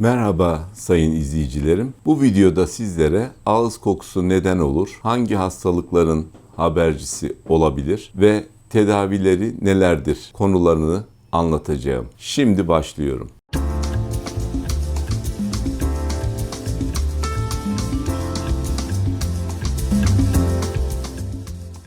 Merhaba sayın izleyicilerim. Bu videoda sizlere ağız kokusu neden olur, hangi hastalıkların habercisi olabilir ve tedavileri nelerdir konularını anlatacağım. Şimdi başlıyorum.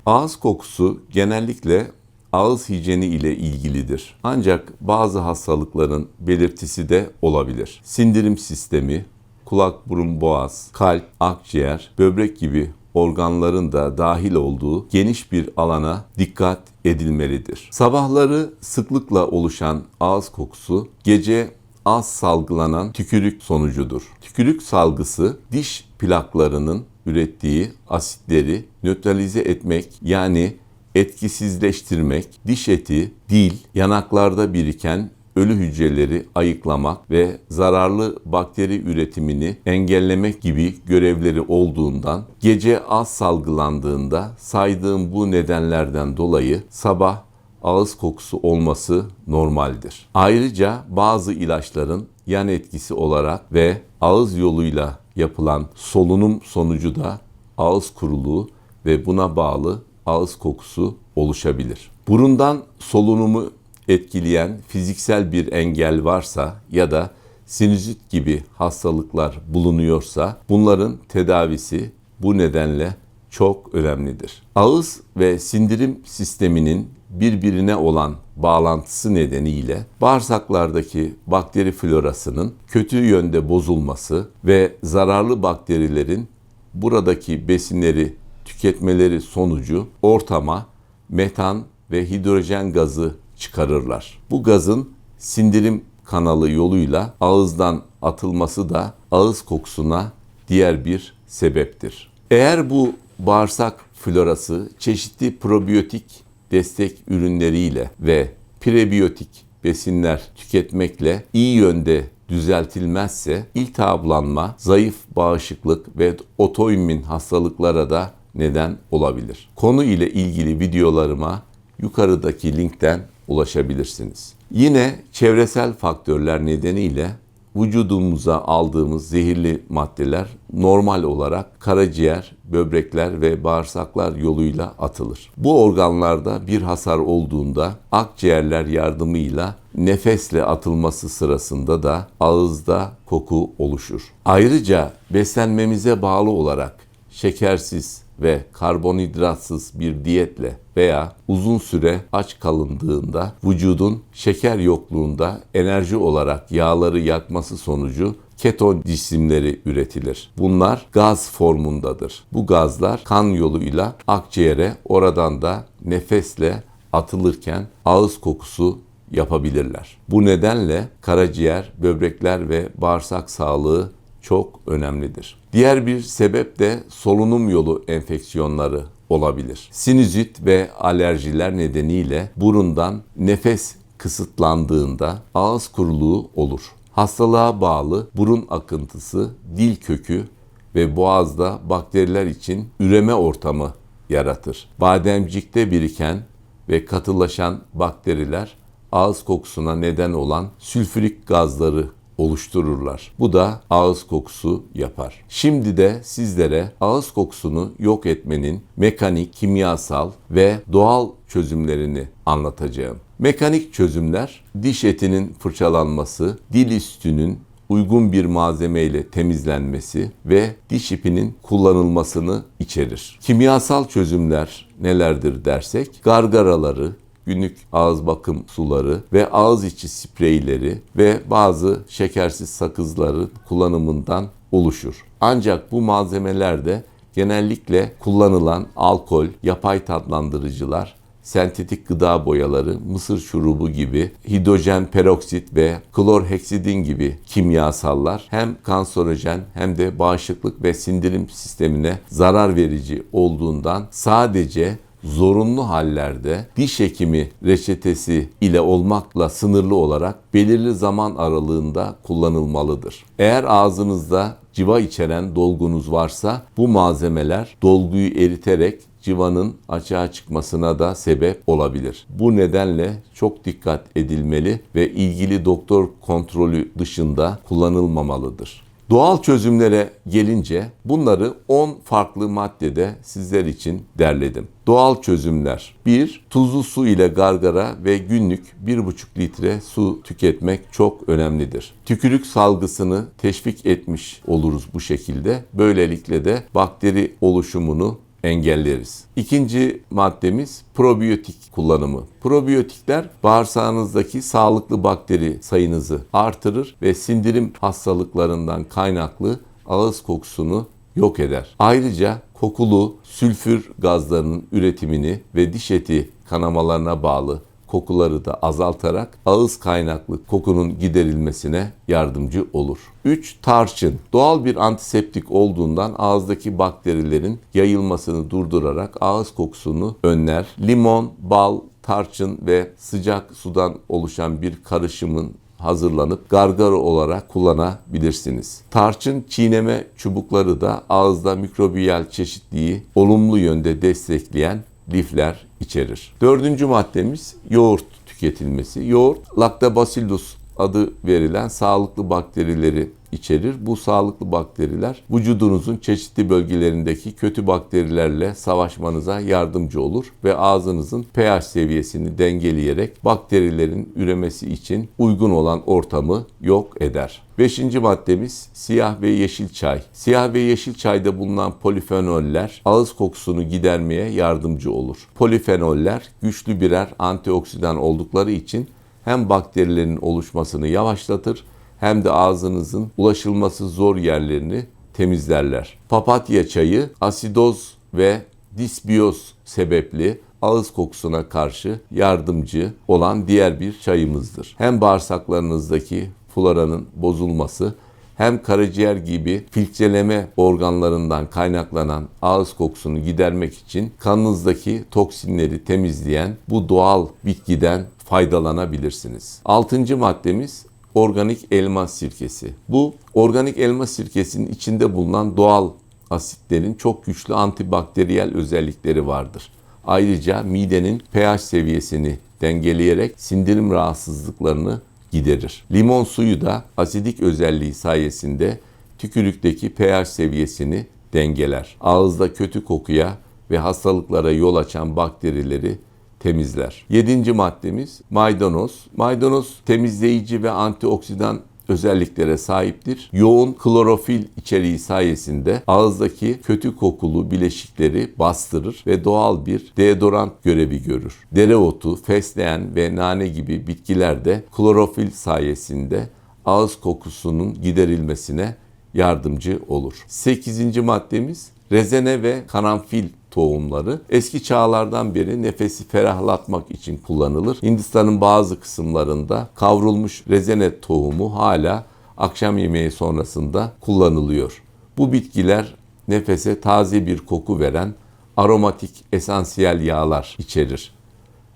Ağız kokusu genellikle ağız hijyeni ile ilgilidir. Ancak bazı hastalıkların belirtisi de olabilir. Sindirim sistemi, kulak, burun, boğaz, kalp, akciğer, böbrek gibi organların da dahil olduğu geniş bir alana dikkat edilmelidir. Sabahları sıklıkla oluşan ağız kokusu gece az salgılanan tükürük sonucudur. Tükürük salgısı diş plaklarının ürettiği asitleri nötralize etmek yani etkisizleştirmek, diş eti, dil, yanaklarda biriken ölü hücreleri ayıklamak ve zararlı bakteri üretimini engellemek gibi görevleri olduğundan gece az salgılandığında saydığım bu nedenlerden dolayı sabah ağız kokusu olması normaldir. Ayrıca bazı ilaçların yan etkisi olarak ve ağız yoluyla yapılan solunum sonucu da ağız kuruluğu ve buna bağlı ağız kokusu oluşabilir. Burundan solunumu etkileyen fiziksel bir engel varsa ya da sinüzit gibi hastalıklar bulunuyorsa bunların tedavisi bu nedenle çok önemlidir. Ağız ve sindirim sisteminin birbirine olan bağlantısı nedeniyle bağırsaklardaki bakteri florasının kötü yönde bozulması ve zararlı bakterilerin buradaki besinleri tüketmeleri sonucu ortama metan ve hidrojen gazı çıkarırlar. Bu gazın sindirim kanalı yoluyla ağızdan atılması da ağız kokusuna diğer bir sebeptir. Eğer bu bağırsak florası çeşitli probiyotik destek ürünleriyle ve prebiyotik besinler tüketmekle iyi yönde düzeltilmezse iltihaplanma, zayıf bağışıklık ve otoimmün hastalıklara da neden olabilir. Konu ile ilgili videolarıma yukarıdaki linkten ulaşabilirsiniz. Yine çevresel faktörler nedeniyle vücudumuza aldığımız zehirli maddeler normal olarak karaciğer, böbrekler ve bağırsaklar yoluyla atılır. Bu organlarda bir hasar olduğunda akciğerler yardımıyla nefesle atılması sırasında da ağızda koku oluşur. Ayrıca beslenmemize bağlı olarak şekersiz ve karbonhidratsız bir diyetle veya uzun süre aç kalındığında vücudun şeker yokluğunda enerji olarak yağları yakması sonucu keton cisimleri üretilir. Bunlar gaz formundadır. Bu gazlar kan yoluyla akciğere oradan da nefesle atılırken ağız kokusu yapabilirler. Bu nedenle karaciğer, böbrekler ve bağırsak sağlığı çok önemlidir. Diğer bir sebep de solunum yolu enfeksiyonları olabilir. Sinüzit ve alerjiler nedeniyle burundan nefes kısıtlandığında ağız kuruluğu olur. Hastalığa bağlı burun akıntısı, dil kökü ve boğazda bakteriler için üreme ortamı yaratır. Bademcikte biriken ve katılaşan bakteriler ağız kokusuna neden olan sülfürik gazları oluştururlar. Bu da ağız kokusu yapar. Şimdi de sizlere ağız kokusunu yok etmenin mekanik, kimyasal ve doğal çözümlerini anlatacağım. Mekanik çözümler diş etinin fırçalanması, dil üstünün uygun bir malzemeyle temizlenmesi ve diş ipinin kullanılmasını içerir. Kimyasal çözümler nelerdir dersek gargaraları, günlük ağız bakım suları ve ağız içi spreyleri ve bazı şekersiz sakızları kullanımından oluşur. Ancak bu malzemelerde genellikle kullanılan alkol, yapay tatlandırıcılar, sentetik gıda boyaları, mısır şurubu gibi hidrojen peroksit ve klorheksidin gibi kimyasallar hem kanserojen hem de bağışıklık ve sindirim sistemine zarar verici olduğundan sadece zorunlu hallerde diş hekimi reçetesi ile olmakla sınırlı olarak belirli zaman aralığında kullanılmalıdır. Eğer ağzınızda civa içeren dolgunuz varsa bu malzemeler dolguyu eriterek civanın açığa çıkmasına da sebep olabilir. Bu nedenle çok dikkat edilmeli ve ilgili doktor kontrolü dışında kullanılmamalıdır. Doğal çözümlere gelince bunları 10 farklı maddede sizler için derledim. Doğal çözümler 1. Tuzlu su ile gargara ve günlük 1,5 litre su tüketmek çok önemlidir. Tükürük salgısını teşvik etmiş oluruz bu şekilde. Böylelikle de bakteri oluşumunu engelleriz. İkinci maddemiz probiyotik kullanımı. Probiyotikler bağırsağınızdaki sağlıklı bakteri sayınızı artırır ve sindirim hastalıklarından kaynaklı ağız kokusunu yok eder. Ayrıca kokulu sülfür gazlarının üretimini ve diş eti kanamalarına bağlı kokuları da azaltarak ağız kaynaklı kokunun giderilmesine yardımcı olur. 3. Tarçın. Doğal bir antiseptik olduğundan ağızdaki bakterilerin yayılmasını durdurarak ağız kokusunu önler. Limon, bal, tarçın ve sıcak sudan oluşan bir karışımın hazırlanıp gargara olarak kullanabilirsiniz. Tarçın çiğneme çubukları da ağızda mikrobiyal çeşitliği olumlu yönde destekleyen lifler içerir. Dördüncü maddemiz yoğurt tüketilmesi. Yoğurt Lactobacillus adı verilen sağlıklı bakterileri içerir. Bu sağlıklı bakteriler vücudunuzun çeşitli bölgelerindeki kötü bakterilerle savaşmanıza yardımcı olur ve ağzınızın pH seviyesini dengeleyerek bakterilerin üremesi için uygun olan ortamı yok eder. Beşinci maddemiz siyah ve yeşil çay. Siyah ve yeşil çayda bulunan polifenoller ağız kokusunu gidermeye yardımcı olur. Polifenoller güçlü birer antioksidan oldukları için hem bakterilerin oluşmasını yavaşlatır hem de ağzınızın ulaşılması zor yerlerini temizlerler. Papatya çayı asidoz ve disbiyoz sebepli ağız kokusuna karşı yardımcı olan diğer bir çayımızdır. Hem bağırsaklarınızdaki floranın bozulması hem karaciğer gibi filtreleme organlarından kaynaklanan ağız kokusunu gidermek için kanınızdaki toksinleri temizleyen bu doğal bitkiden faydalanabilirsiniz. Altıncı maddemiz organik elma sirkesi. Bu organik elma sirkesinin içinde bulunan doğal asitlerin çok güçlü antibakteriyel özellikleri vardır. Ayrıca midenin pH seviyesini dengeleyerek sindirim rahatsızlıklarını giderir. Limon suyu da asidik özelliği sayesinde tükürükteki pH seviyesini dengeler. Ağızda kötü kokuya ve hastalıklara yol açan bakterileri temizler. Yedinci maddemiz maydanoz. Maydanoz temizleyici ve antioksidan özelliklere sahiptir. Yoğun klorofil içeriği sayesinde ağızdaki kötü kokulu bileşikleri bastırır ve doğal bir deodorant görevi görür. Dereotu, fesleğen ve nane gibi bitkiler de klorofil sayesinde ağız kokusunun giderilmesine yardımcı olur. Sekizinci maddemiz rezene ve karanfil tohumları eski çağlardan beri nefesi ferahlatmak için kullanılır. Hindistan'ın bazı kısımlarında kavrulmuş rezene tohumu hala akşam yemeği sonrasında kullanılıyor. Bu bitkiler nefese taze bir koku veren aromatik esansiyel yağlar içerir.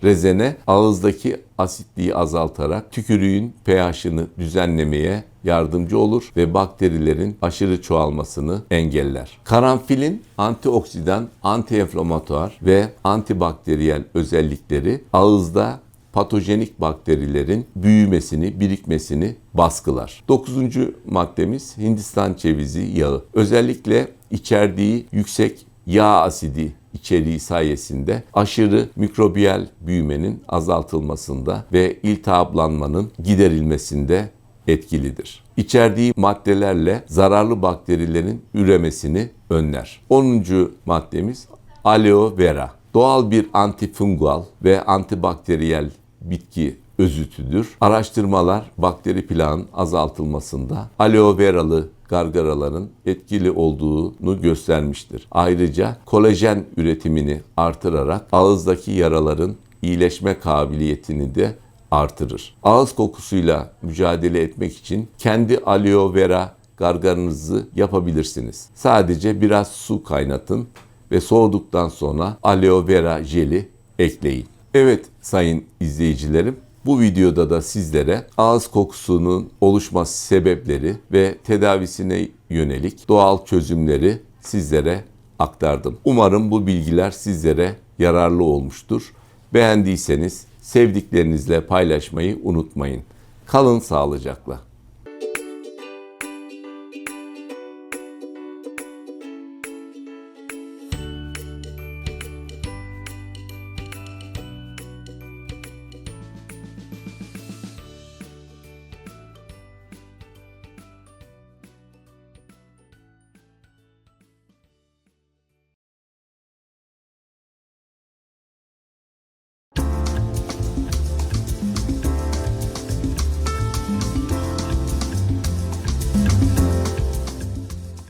Rezene ağızdaki asitliği azaltarak tükürüğün pH'ını düzenlemeye yardımcı olur ve bakterilerin aşırı çoğalmasını engeller. Karanfilin antioksidan, antiinflamatuar ve antibakteriyel özellikleri ağızda patojenik bakterilerin büyümesini, birikmesini baskılar. Dokuzuncu maddemiz Hindistan cevizi yağı. Özellikle içerdiği yüksek yağ asidi içeriği sayesinde aşırı mikrobiyal büyümenin azaltılmasında ve iltihaplanmanın giderilmesinde etkilidir. İçerdiği maddelerle zararlı bakterilerin üremesini önler. 10. maddemiz aloe vera. Doğal bir antifungal ve antibakteriyel bitki özütüdür. Araştırmalar bakteri plağın azaltılmasında aloe veralı gargaraların etkili olduğunu göstermiştir. Ayrıca kolajen üretimini artırarak ağızdaki yaraların iyileşme kabiliyetini de artırır. Ağız kokusuyla mücadele etmek için kendi aloe vera gargaranızı yapabilirsiniz. Sadece biraz su kaynatın ve soğuduktan sonra aloe vera jeli ekleyin. Evet sayın izleyicilerim bu videoda da sizlere ağız kokusunun oluşma sebepleri ve tedavisine yönelik doğal çözümleri sizlere aktardım. Umarım bu bilgiler sizlere yararlı olmuştur. Beğendiyseniz sevdiklerinizle paylaşmayı unutmayın. Kalın sağlıcakla.